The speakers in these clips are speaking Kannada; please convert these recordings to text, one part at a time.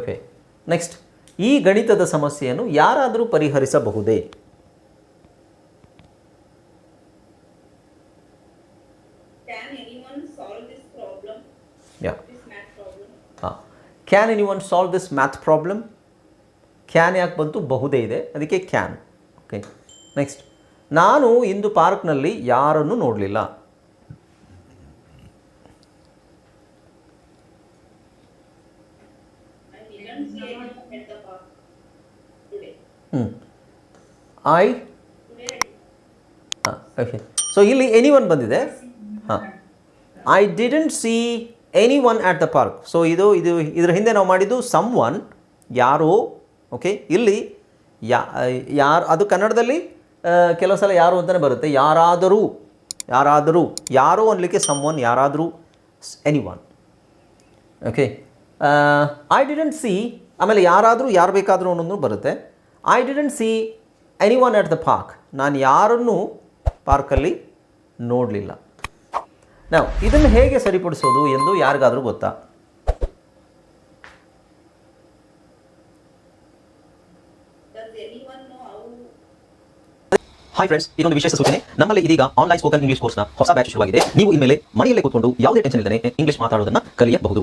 ಓಕೆ ನೆಕ್ಸ್ಟ್ ಈ ಗಣಿತದ ಸಮಸ್ಯೆಯನ್ನು ಯಾರಾದರೂ ಪರಿಹರಿಸಬಹುದೇ? Can anyone solve this math problem can ಯಾಕೆ ಬಂತು? ಬಹುದೇ ಇದೆ. ಅದಕ್ಕೆ ಕ್ಯಾನ್ ಓಕೆ ನೆಕ್ಸ್ಟ್ ನಾನು ಇಂದು ಪಾರ್ಕ್ನಲ್ಲಿ ಯಾರನ್ನು ನೋಡಲಿಲ್ಲ. ಐ ಹಾಂ ಓಕೆ ಸೊ ಇಲ್ಲಿ ಎನಿ ಒನ್ ಬಂದಿದೆ? ಹಾಂ. I didn't see anyone at the park so ಇದು ಇದು, ಇದರ ಹಿಂದೆ ನಾವು ಮಾಡಿದ್ದು ಸಮ್ ಒನ್ ಯಾರೋ ಓಕೆ ಇಲ್ಲಿ, ಯಾ, ಯಾರು, ಅದು ಕನ್ನಡದಲ್ಲಿ ಕೆಲವು ಸಲ ಯಾರು ಅಂತಲೇ ಬರುತ್ತೆ. ಯಾರಾದರೂ ಯಾರಾದರೂ, ಯಾರೋ ಅನ್ಲಿಕ್ಕೆ ಸಮ್ ಒನ್ ಯಾರಾದರೂ anyone okay I didn't see ಆಮೇಲೆ ಯಾರಾದರೂ, ಯಾರು ಬೇಕಾದರೂ ಅನ್ನೋದು ಬರುತ್ತೆ. I didn't see anyone at the park ನಾನು ಯಾರನ್ನೂ ಪಾರ್ಕಲ್ಲಿ ನೋಡಲಿಲ್ಲ. ನಾವು ಇದನ್ನು ಹೇಗೆ ಸರಿಪಡಿಸೋದು ಎಂದು ಯಾರಿಗಾದರೂ ಗೊತ್ತಾ? ಹಾಯ್ ಫ್ರೆಂಡ್ಸ್ ಇದೊಂದು ವಿಶೇಷ ಸೂಚನೆ. ನಮ್ಮಲ್ಲಿ ಇದೀಗ ಆನ್ಲೈನ್ ಸ್ಪೋಕನ್ ಇಂಗ್ಲಿಷ್ ಕೋರ್ಸ್ನ ಹೊಸ ಬ್ಯಾಚ್ ಶುರುವಾಗಿದೆ. ನೀವು ಇನ್ಮೇಲೆ ಮನೆಯಲ್ಲೇ ಕೂತ್ಕೊಂಡು ಯಾವುದೇ ಟೆನ್ಷನ್ ಇಲ್ಲದೆ ಇಂಗ್ಲಿಷ್ ಮಾತಾಡೋದನ್ನ ಕಲಿಯಬಹುದು.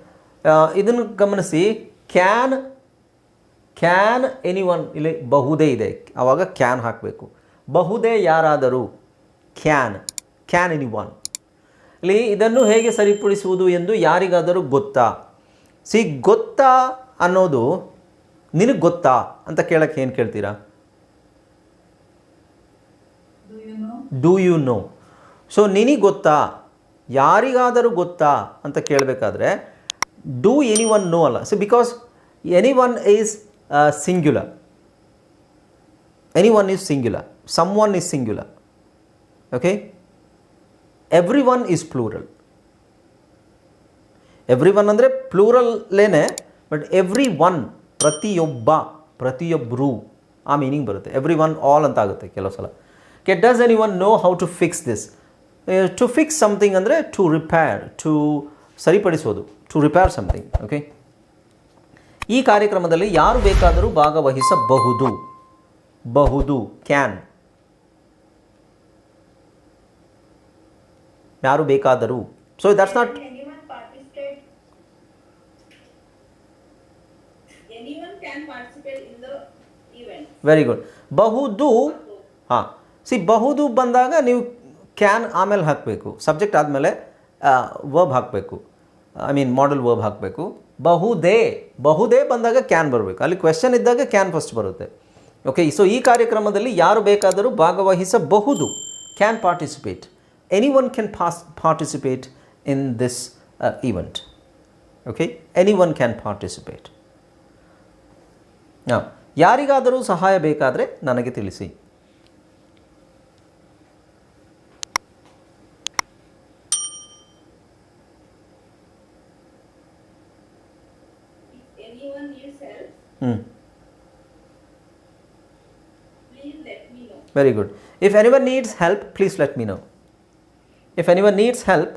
ಇದನ್ನು ಗಮನಿಸಿ ಕ್ಯಾನ್ ಕ್ಯಾನ್ ಎನಿ ಒನ್ ಇಲ್ಲಿ ಬಹುದೇ ಇದೆ. ಆವಾಗ ಕ್ಯಾನ್ ಹಾಕಬೇಕು. ಬಹುದೇ ಯಾರಾದರೂ ಕ್ಯಾನ್ ಕ್ಯಾನ್ ಎನಿ ಒನ್ ಇಲ್ಲಿ ಇದನ್ನು ಹೇಗೆ ಸರಿಪಡಿಸುವುದು ಎಂದು ಯಾರಿಗಾದರೂ ಗೊತ್ತಾ? ಸಿ ಗೊತ್ತಾ ಅನ್ನೋದು ನಿನಗೆ ಗೊತ್ತಾ ಅಂತ ಕೇಳಕ್ಕೆ ಏನು ಕೇಳ್ತೀರಾ? ಡೂ ಯು ನೋ ಸೊ ನಿನಗೆ ಗೊತ್ತಾ? ಯಾರಿಗಾದರೂ ಗೊತ್ತಾ ಅಂತ ಕೇಳಬೇಕಾದ್ರೆ ಡೂ ಎನಿ ಒನ್ ನೋ ಅಲ್ಲ so because anyone is singular anyone is singular someone is singular okay everyone is plural everyone ಅಂದರೆ ಪ್ಲೂರಲ್ಲೇನೆ ಬಟ್ ಎವ್ರಿ ಒನ್ ಪ್ರತಿಯೊಬ್ಬ ಪ್ರತಿಯೊಬ್ಬರು ಆ ಮೀನಿಂಗ್ ಬರುತ್ತೆ. ಎವ್ರಿ ಒನ್ ಆಲ್ ಅಂತ ಆಗುತ್ತೆ ಕೆಲವು ಸಲ. Okay does anyone know how to fix this to fix something ಅಂದರೆ ಟು ರಿಪೇರ್ ಟು ಸರಿಪಡಿಸೋದು. ಟು ರಿಪೇರ್ ಸಮಥಿಂಗ್ ಓಕೆ ಈ ಕಾರ್ಯಕ್ರಮದಲ್ಲಿ ಯಾರು ಬೇಕಾದರೂ ಭಾಗವಹಿಸಬಹುದು. ಬಹುದು ಕ್ಯಾನ್ ಯಾರು ಬೇಕಾದರೂ. So that's not. Very good ಬಹುದು ಹಾಂ. ಸಿ ಬಹುದು ಬಂದಾಗ ನೀವು ಕ್ಯಾನ್ ಆಮೇಲೆ ಹಾಕಬೇಕು. ಸಬ್ಜೆಕ್ಟ್ ಆದಮೇಲೆ ವರ್ಬ್ ಹಾಕಬೇಕು. ಐ ಮೀನ್ ಮಾಡಲ್ ವರ್ಬ್ ಹಾಕಬೇಕು. ಬಹುದೇ ಬಹುದೇ ಬಂದಾಗ ಕ್ಯಾನ್ ಬರಬೇಕು. ಅಲ್ಲಿ ಕ್ವೆಶನ್ ಇದ್ದಾಗ ಕ್ಯಾನ್ ಫಸ್ಟ್ ಬರುತ್ತೆ. ಓಕೆ ಸೊ ಈ ಕಾರ್ಯಕ್ರಮದಲ್ಲಿ ಯಾರು ಬೇಕಾದರೂ ಭಾಗವಹಿಸಬಹುದು. Can participate anyone can pass participate in this event okay anyone can participate ಹಾಂ ಯಾರಿಗಾದರೂ ಸಹಾಯ ಬೇಕಾದರೆ ನನಗೆ ತಿಳಿಸಿ. Anyone needs help, ಹ್ಞೂ please let me know. Very good if anyone needs help please let me know if anyone needs help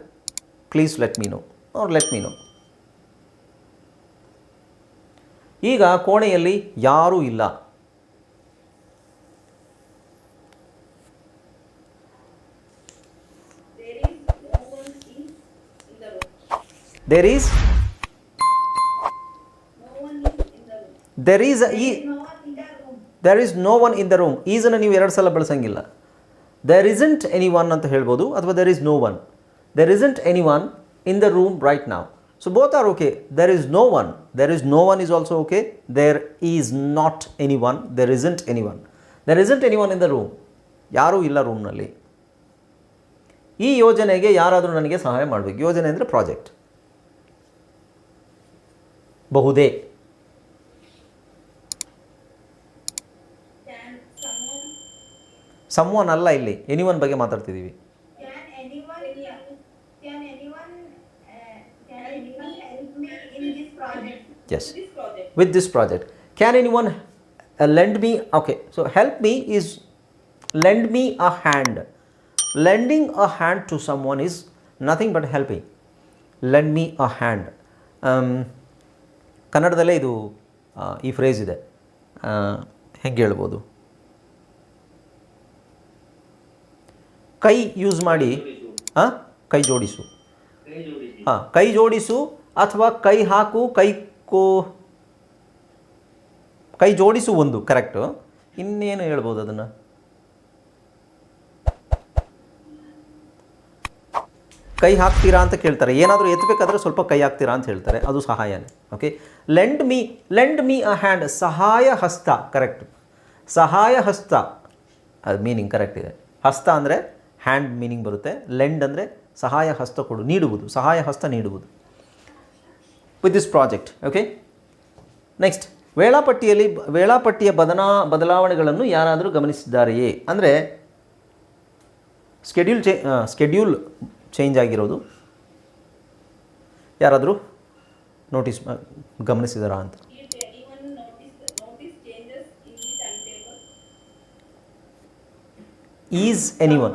please let me know or let me know ಈಗ ಕೋಣೆಯಲ್ಲಿ ಯಾರೂ ಇಲ್ಲ. There is no one in, in the room. There is there is ಈ. There is no one in the room ಈಸನ್ನು ನೀವು ಎರಡು ಸಲ ಬಳಸಂಗಿಲ್ಲ. ದೆರ್ ಇಸಂಟ್ ಎನಿ ಒನ್ ಅಂತ ಹೇಳ್ಬೋದು, ಅಥವಾ there is no one there isn't anyone in the room right ನಾವು so both are okay there is no one there is no one is also okay there is not anyone there isn't anyone there isn't anyone in the room ಯಾರೂ ಇಲ್ಲ ರೂಮ್ನಲ್ಲಿ ಈ ಯೋಜನೆಗೆ ಯಾರಾದರೂ ನನಗೆ ಸಹಾಯ ಮಾಡಬೇಕು. ಯೋಜನೆ ಅಂದರೆ ಪ್ರಾಜೆಕ್ಟ್ ಬಹುದೇ ಸಮ್ ಒನ್ ಅಲ್ಲ ಇಲ್ಲಿ ಎನಿ ಒನ್ ಬಗ್ಗೆ ಮಾತಾಡ್ತಿದ್ದೀವಿ Can anyone, can anyone, uh, can ಸಮ್ವಾನ್ ಅಲ್ಲ ಇಲ್ಲಿ. ಎನಿವನ್ ಬಗ್ಗೆ ಮಾತಾಡ್ತಿದ್ದೀವಿ? Yes with this project can anyone lend me okay so help me is lend me a hand lending a hand to someone is nothing but help me lend me a hand ಕನ್ನಡದಲ್ಲೇ ಇದು ಈ ಫ್ರೇಜ್ ಇದೆ. ಹೆಂಗೆ ಹೇಳ್ಬೋದು? ಕೈ ಯೂಸ್ ಮಾಡಿ, ಹಾಂ? ಕೈ ಜೋಡಿಸು. ಹಾಂ, ಕೈ ಜೋಡಿಸು ಅಥವಾ ಕೈ ಹಾಕು, ಕೈ ಕೋ, ಕೈ ಜೋಡಿಸು ಒಂದು, ಕರೆಕ್ಟು. ಇನ್ನೇನು ಹೇಳ್ಬೋದು ಅದನ್ನು? ಕೈ ಹಾಕ್ತೀರಾ ಅಂತ ಕೇಳ್ತಾರೆ. ಏನಾದರೂ ಎತ್ತಬೇಕಾದ್ರೆ ಸ್ವಲ್ಪ ಕೈ ಹಾಕ್ತೀರಾ ಅಂತ ಹೇಳ್ತಾರೆ. ಅದು ಸಹಾಯನೇ okay lend me lend me a hand ಸಹಾಯ ಹಸ್ತ ಕರೆಕ್ಟ್ ಸಹಾಯ ಹಸ್ತ, ಅದು ಮೀನಿಂಗ್ ಕರೆಕ್ಟ್ ಇದೆ. ಹಸ್ತ ಅಂದರೆ ಹ್ಯಾಂಡ್ ಮೀನಿಂಗ್ ಬರುತ್ತೆ. ಲೆಂಡ್ ಅಂದರೆ ಸಹಾಯ ಹಸ್ತ ಕೊಡು, ನೀಡುವುದು, ಸಹಾಯ ಹಸ್ತ ನೀಡುವುದು. With this project okay next ವೇಳಾಪಟ್ಟಿಯಲ್ಲಿ, ವೇಳಾಪಟ್ಟಿಯ ಬದನಾ, ಬದಲಾವಣೆಗಳನ್ನು ಯಾರಾದರೂ ಗಮನಿಸಿದ್ದಾರೆಯೇ? ಅಂದರೆ ಸ್ಕೆಡ್ಯೂಲ್ ಚೇ ಸ್ಕೆಡ್ಯೂಲ್ ಚೇಂಜ್ ಆಗಿರೋದು. ಯಾರಾದರೂ ನೋಟಿಸ್ ಗಮನಿಸಿದಾರಾ ಅಂತ? ಈಸ್ ಎನಿ ಒನ್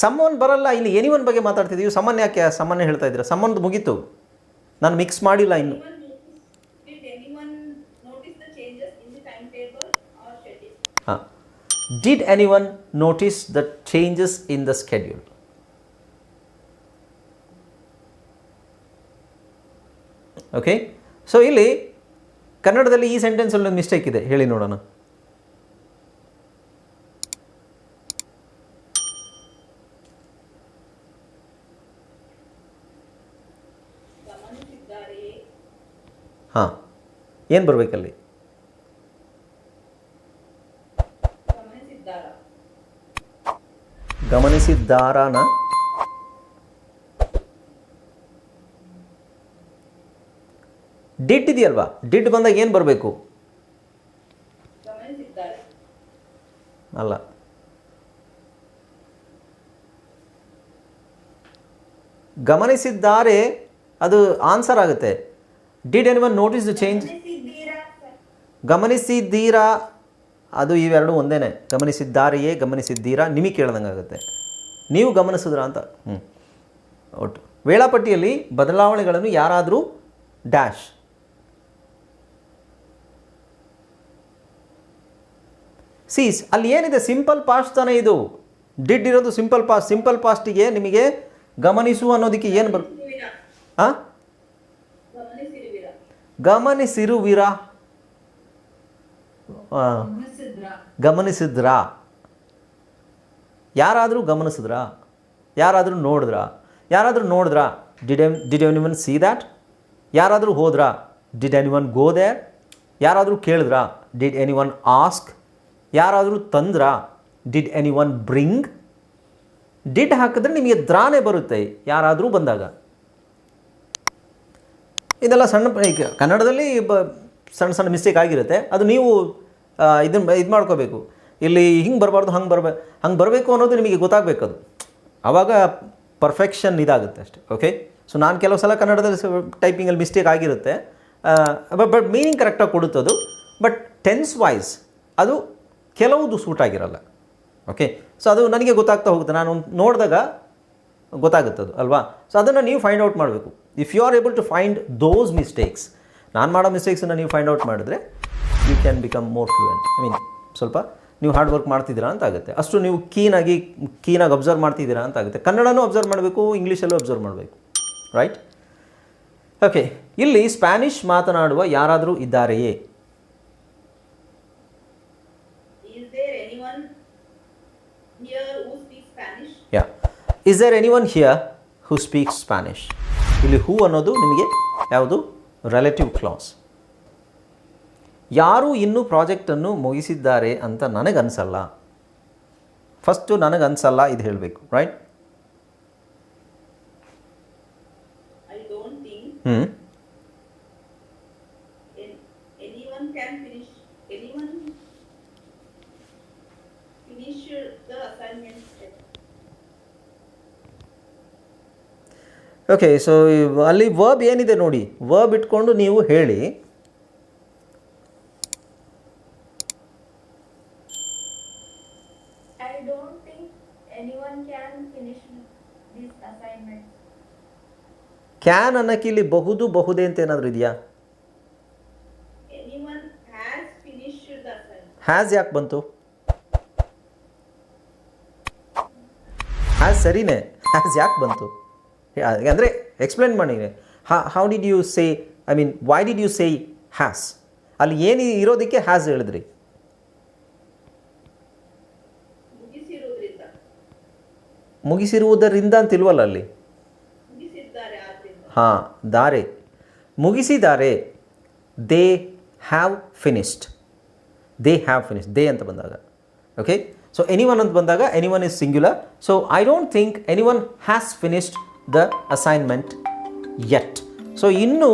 ಸಮ್ಮನ್ ಬರಲ್ಲ ಇಲ್ಲಿ ಎನಿ ಒನ್ ಬಗ್ಗೆ ಮಾತಾಡ್ತಿದ್ದೀವಿ ಸಮ್ಮನ್ ಯಾಕೆ ಸಾಮಾನ್ಯ ಹೇಳ್ತಾ ಇದ್ದೀರಾ? ಸಮ್ಮನ್ದು ಮುಗೀತು. ನಾನು ಮಿಕ್ಸ್ ಮಾಡಿಲ್ಲ ಇನ್ನು? ಹಾಂ. Did any one notice the changes in the schedule okay so ಇಲ್ಲಿ ಕನ್ನಡದಲ್ಲಿ ಈ ಸೆಂಟೆನ್ಸಲ್ಲಿ ಒಂದು ಮಿಸ್ಟೇಕ್ ಇದೆ. ಹೇಳಿ ನೋಡೋಣ ಗಮನಿಸಿದ್ದಾರೆಯೇ ಹಾಂ ಏನು ಬರಬೇಕಲ್ಲಿ? ಗಮನಿಸಿದ್ದಾರಾ? ಗಮನಿಸಿದ್ದಾರಾನ? ಡಿಡ್ ಇದೆಯಲ್ವಾ? ಡಿಡ್ ಬಂದಾಗ ಏನು ಬರಬೇಕು? ಅಲ್ಲ. ಗಮನಿಸಿದ್ದಾರೆ ಅದು ಆನ್ಸರ್ ಆಗುತ್ತೆ. Did any one notice the change ಗಮನಿಸಿದ್ದೀರಾ? ಅದು ಇವೆರಡು ಒಂದೇನೆ. ಗಮನಿಸಿದ್ದಾರೆಯೇ, ಗಮನಿಸಿದ್ದೀರಾ? ನಿಮಗೆ ಕೇಳ್ದಂಗೆ ಆಗುತ್ತೆ. ನೀವು ಗಮನಿಸಿದ್ರಾ ಅಂತ? ಹ್ಞೂ ಒಟ್ಟು. ವೇಳಾಪಟ್ಟಿಯಲ್ಲಿ ಬದಲಾವಣೆಗಳನ್ನು ಯಾರಾದರೂ ಡ್ಯಾಶ್ ಸೀಸ್ ಅಲ್ಲಿ ಏನಿದೆ? ಸಿಂಪಲ್ ಪಾಸ್ಟ್ ತಾನೇ ಇದು. ಡಿಡ್ ಇರೋದು ಸಿಂಪಲ್ ಪಾಸ್ಟ್ ಸಿಂಪಲ್ ಪಾಸ್ಟಿಗೆ ನಿಮಗೆ ಗಮನಿಸು ಅನ್ನೋದಕ್ಕೆ ಏನು ಬರ್ ಹಾಂ ಗಮನಿಸಿರುವಿರಾ? ಗಮನಿಸಿದ್ರಾ? ಯಾರಾದರೂ ಗಮನಿಸಿದ್ರಾ? ಯಾರಾದರೂ ನೋಡಿದ್ರಾ? ಯಾರಾದರೂ ನೋಡಿದ್ರಾ? Did any did any one see that ಯಾರಾದರೂ ಹೋದ್ರಾ? Did any one go there ಯಾರಾದರೂ ಕೇಳಿದ್ರಾ? ಡಿಡ್ ಎನಿ ಒನ್ ಆಸ್ಕ್ ಯಾರಾದರೂ ತಂದ್ರಾ? Did any one bring did ಹಾಕಿದ್ರೆ ನಿಮಗೆ ದ್ರಾನೇ ಬರುತ್ತೆ ಯಾರಾದರೂ ಬಂದಾಗ. ಇದೆಲ್ಲ ಸಣ್ಣ ಕನ್ನಡದಲ್ಲಿ ಬ ಸಣ್ಣ ಸಣ್ಣ ಮಿಸ್ಟೇಕ್ ಆಗಿರುತ್ತೆ. ಅದು ನೀವು ಇದನ್ನ ಇದು ಮಾಡ್ಕೋಬೇಕು. ಇಲ್ಲಿ ಹಿಂಗೆ ಬರಬಾರ್ದು, ಹಂಗೆ ಬರಬೇಕು ಹಂಗೆ ಬರಬೇಕು ಅನ್ನೋದು ನಿಮಗೆ ಗೊತ್ತಾಗಬೇಕು ಅದು ಆವಾಗ ಪರ್ಫೆಕ್ಷನ್ ಇದಾಗುತ್ತೆ ಅಷ್ಟೇ ಓಕೆ ಸೊ ನಾನು ಕೆಲವು ಸಲ ಕನ್ನಡದಲ್ಲಿ ಟೈಪಿಂಗಲ್ಲಿ ಮಿಸ್ಟೇಕ್ ಆಗಿರುತ್ತೆ. ಬಟ್ ಬಟ್ ಮೀನಿಂಗ್ ಕರೆಕ್ಟಾಗಿ ಕೊಡುತ್ತದು. ಬಟ್ ಟೆನ್ಸ್ ವೈಸ್ ಅದು ಕೆಲವುದು ಸೂಟ್ ಆಗಿರಲ್ಲ ಓಕೆ ಸೊ ಅದು ನನಗೆ ಗೊತ್ತಾಗ್ತಾ ಹೋಗುತ್ತೆ. ನಾನು ನೋಡಿದಾಗ ಗೊತ್ತಾಗುತ್ತದು, ಅಲ್ವಾ? ಸೊ ಅದನ್ನು ನೀವು ಫೈಂಡ್ ಔಟ್ ಮಾಡಬೇಕು. If you are able to find those mistakes ನಾನು ಮಾಡೋ ಮಿಸ್ಟೇಕ್ಸನ್ನು ನೀವು ಫೈಂಡ್ ಔಟ್ ಮಾಡಿದ್ರೆ you can become more fluent I mean ಸ್ವಲ್ಪ ನೀವು ಹಾರ್ಡ್ ವರ್ಕ್ ಮಾಡ್ತಿದ್ದೀರಾ ಅಂತ ಆಗುತ್ತೆ. ಅಷ್ಟು ನೀವು ಕೀನಾಗಿ ಕೀನಾಗಿ ಅಬ್ಸರ್ವ್ ಮಾಡ್ತಿದ್ದೀರಾ ಅಂತ ಆಗುತ್ತೆ. ಕನ್ನಡನೂ ಅಬ್ಸರ್ವ್ ಮಾಡಬೇಕು ಇಂಗ್ಲೀಷಲ್ಲೂ ಅಬ್ಸರ್ವ್ ಮಾಡಬೇಕು. ರೈಟ್ ಓಕೆ ಇಲ್ಲಿ ಸ್ಪ್ಯಾನಿಷ್ ಮಾತನಾಡುವ ಯಾರಾದರೂ ಇದ್ದಾರೆಯೇ? Is there anyone here who speaks Spanish? Yeah is there any one here who speaks Spanish ಇಲ್ಲಿ ಹೂ ಅನ್ನೋದು ನಿಮಗೆ ಯಾವುದು? ರಿಲೇಟಿವ್ ಕ್ಲಾಸ್ ಯಾರು ಇನ್ನೂ ಪ್ರಾಜೆಕ್ಟನ್ನು ಮುಗಿಸಿದ್ದಾರೆ ಅಂತ ನನಗನ್ಸಲ್ಲ. ಫಸ್ಟು ನನಗನ್ಸಲ್ಲ ಇದು ಹೇಳಬೇಕು ರೈಟ್ ಹ್ಞೂ ಓಕೆ ಸೊ ಅಲ್ಲಿ ವರ್ಬ್ ಏನಿದೆ ನೋಡಿ. ವರ್ಬ್ ಇಟ್ಕೊಂಡು ನೀವು ಹೇಳಿ. ಕ್ಯಾನ್ ಅನ್ನಕ್ಕೆ ಇಲ್ಲಿ ಬಹುದು ಬಹುದೇ ಅಂತ ಏನಾದರೂ ಇದೆಯಾ? ಹ್ಯಾಸ್ ಯಾಕೆ ಬಂತು? ಹ್ಯಾಸ್ ಸರಿನೇ? ಹ್ಯಾಸ್ ಯಾಕೆ ಬಂತು? ಅಂದರೆ ಎಕ್ಸ್ಪ್ಲೇನ್ ಮಾಡಿ how did you say I mean why did you say has ಅಲ್ಲಿ ಏನು ಇರೋದಕ್ಕೆ ಹ್ಯಾಸ್ ಹೇಳಿದ್ರಿ? ಮುಗಿಸಿರುವುದರಿಂದ. ಅಂತ ಅಂತಿಲ್ವಲ್ಲ ಅಲ್ಲಿ? ಹಾಂ ದಾರೆ. ಮುಗಿಸಿದ್ದಾರೆ they have finished they have finished they ಅಂತ ಬಂದಾಗ. ಓಕೆ ಸೊ ಎನಿ ಒನ್ ಅಂತ ಬಂದಾಗ any one is singular so I don't think any one has finished the assignment yet so ಇನ್ನು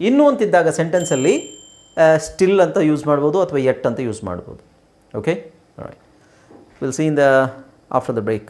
ಇನ್ನು ಅಂತಿದ್ದಾಗ ಸೆಂಟೆನ್ಸಲ್ಲಿ ಸ್ಟಿಲ್ ಅಂತ ಯೂಸ್ ಮಾಡ್ಬೋದು ಅಥವಾ ಎಟ್ ಅಂತ ಯೂಸ್ ಮಾಡ್ಬೋದು. Okay will see in the after the break